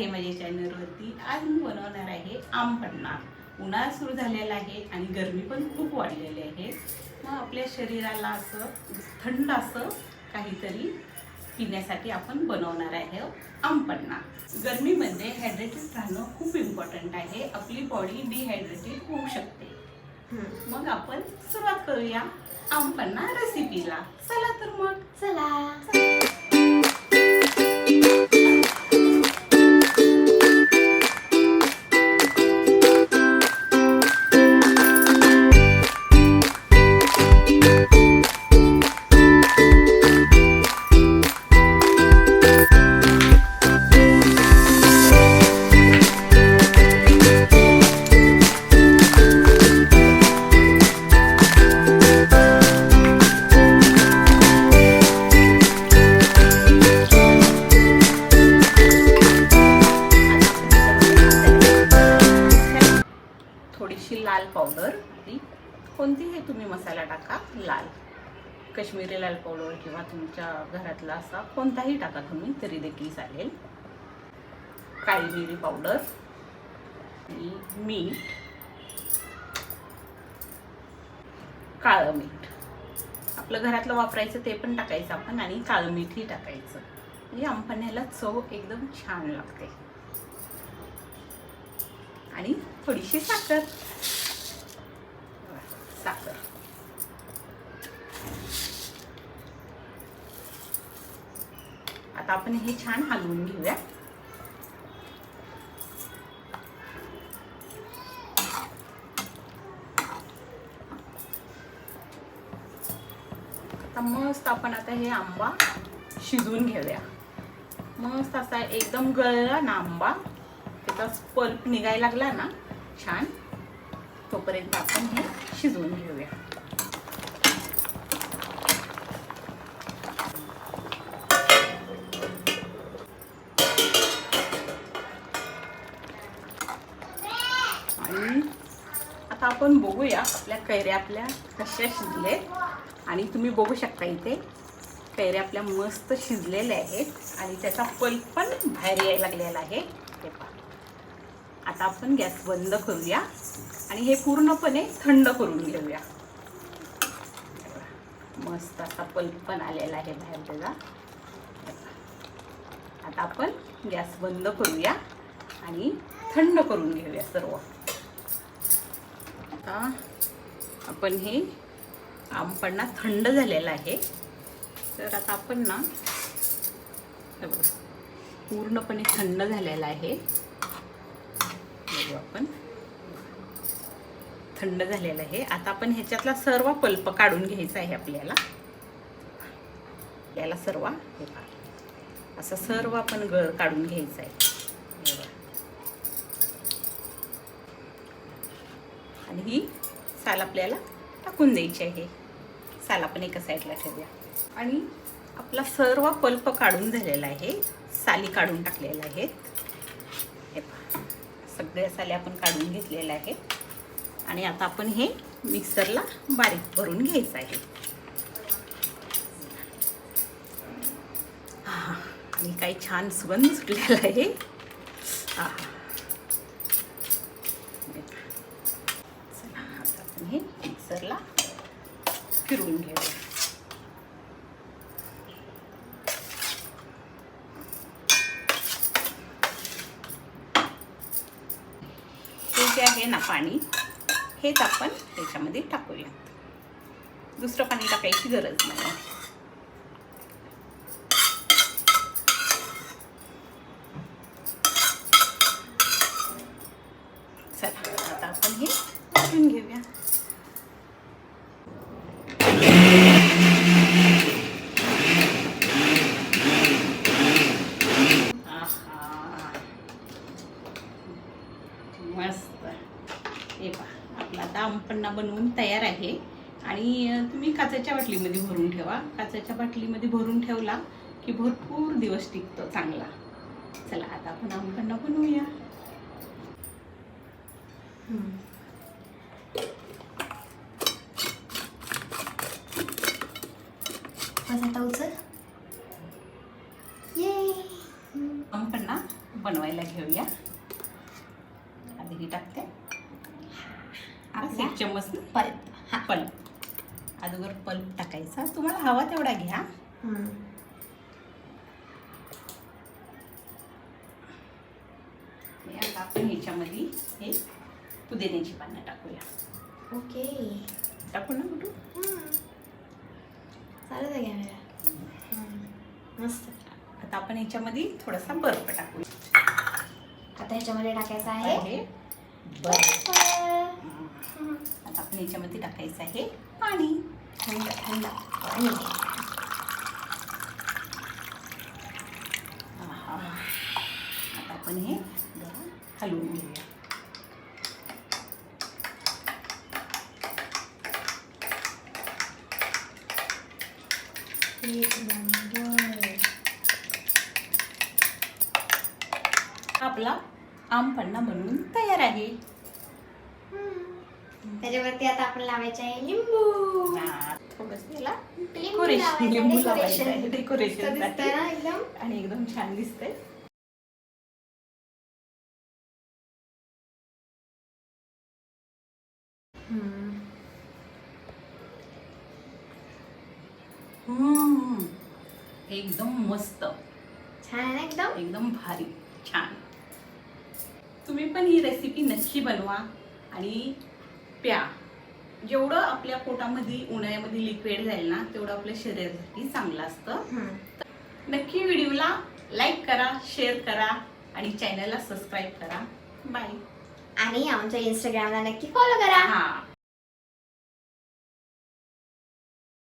आहे माझ्या चॅनलवरती आज मी बनवणार आहे आमपन्ना उन्हाळा सुरू झालेला आहे आणि गरमी पण खूप वाढलेली आहे. मग आपल्या शरीराला असं थंड असं काहीतरी पिण्यासाठी आपण बनवणार आहे आमपन्ना गरमीमध्ये हायड्रेटेड राहणं खूप इम्पॉर्टंट आहे. आपली बॉडी डिहायड्रेटेड होऊ शकते. मग आपण सुरुवात करूया आमपन्ना रेसिपीला चला तर मग. चला. थोडीशी कश्मीरी लाल पावडर किंवा तुमच्या घरातला असा कोणताही टाका तुम्ही तरी देखील चालेल. काळी मिरी पावडर आणि मीठ. काळं मीठ. आपलं घरातलं वापरायचं ते पण टाकायचं आपण आणि काळं मीठही टाकायचं. म्हणजे आंबण्याला चव एकदम छान लागते. आणि थोडीशी साखर साखर आता आपण हे छान हलवून घेऊया. आता मस्त आपण आता हे आंबा शिजवून घेऊया. मस्त असा एकदम गळला ना आंबा. त्याचा पल्प निघायला लागला ना छान. तोपर्यंत आपण हे शिजवून घेऊया आणि आता आपण बघूया आपल्या कैऱ्या आपल्या कशा शिजले आणि तुम्ही बघू शकता इथे कैऱ्या आपल्या मस्त शिजलेल्या आहेत. आणि त्याचा पल्प पण बाहेर यायला लागलेला आहे. ते पहा. आता आपण गॅस बंद करूया. आणि हे पूर्णपणे थंड करून घेऊया. मस्त असा पल्प पण आलेला आहे बाहेर त्याचा. आता आपण गॅस बंद करूया आणि थंड करून घेऊया सर्व. आता आपण हे आंबपणा थंड झालेला आहे. तर आता आपण ना पूर्णपणे थंड झालेला आहे. बघू आपण. थंड झालेलं आहे. आता आपण ह्याच्यातला सर्व पल्प काढून घ्यायचा आहे आपल्याला. याला सर्व हे पहा. असं सर्व आपण गळ काढून घ्यायचं आहे. आणि ही साल आपल्याला टाकून द्यायची आहे. साल आपण एका साईडला ठेवूया. आणि आपला सर्व पल्प काढून झालेला आहे. साली काढून टाकलेल्या आहेत हे पहा. सगळ्या साली आपण काढून घेतलेल्या आहेत. आणि आता आपण हे मिक्सरला बारीक भरून घ्यायचं आहे. हां आणि काही छान सुगंध सुटलेला आहे. हां चला मी हे मिक्सरला फिरवून घेऊया हे जे आहे ना पाणी हेच आपण त्याच्यामध्ये टाकूया दुसरं पाणी टाकायची गरज नाही चला आता आपण हे टाकून घेऊया आहा. मस्त हे पहा आपला आता आंबपन्ना बनवून तयार आहे. आणि तुम्ही काचेच्या बाटलीमध्ये भरून ठेवा. काचेच्या बाटलीमध्ये भरून ठेवला की भरपूर दिवस टिकतो चांगला. चला आता आपण आंबपन्ना बनवूया. आंबपन्ना बनवायला घेऊ बस आपला एक चम्मच पल्प. हा. पल्प. अगोदर पल्प टाकायचा. तुम्हाला हवा तेवढा घ्या. आता आपण ह्याच्यामध्ये हे पुदिन्याची पानं टाकूया. ओके. टाकू ना कुठू हम्म. चालू दे कॅमेरा हम्म. मस्त. आता आपण ह्याच्यामध्ये थोडासा बर्फ टाकूया. आता ह्याच्यामध्ये टाकायचं आहे बर्फ. आता आपण ह्याच्यामध्ये टाकायचं आहे पाणी थंड थंड पाणी आहा. आता आपण हे जरा हलवून घेऊया एक नंबर आपला आम पन्ना बनवून तयार आहे त्याच्यावरती आता आपण लावायचे आहे लिंबू. थोडंसं डेकोरेशन लिंबू. लावायचं डेकोरेशन. आणि एकदम छान दिसतंय. हम्म. एकदम मस्त. छान एकदम. एकदम भारी. छान. तुम्ही पण ही रेसिपी नक्की बनवा आणि प्या. जेवढं आपल्या पोटामध्ये उन्हाळ्यामध्ये लिक्विड जाईल ना तेवढं आपल्या शरीरासाठी चांगलं असतं. नक्की व्हिडिओला लाईक करा शेअर करा आणि चॅनलला सबस्क्राईब करा. बाय आणि आमच्या इंस्टाग्रामला नक्की फॉलो करा. हा.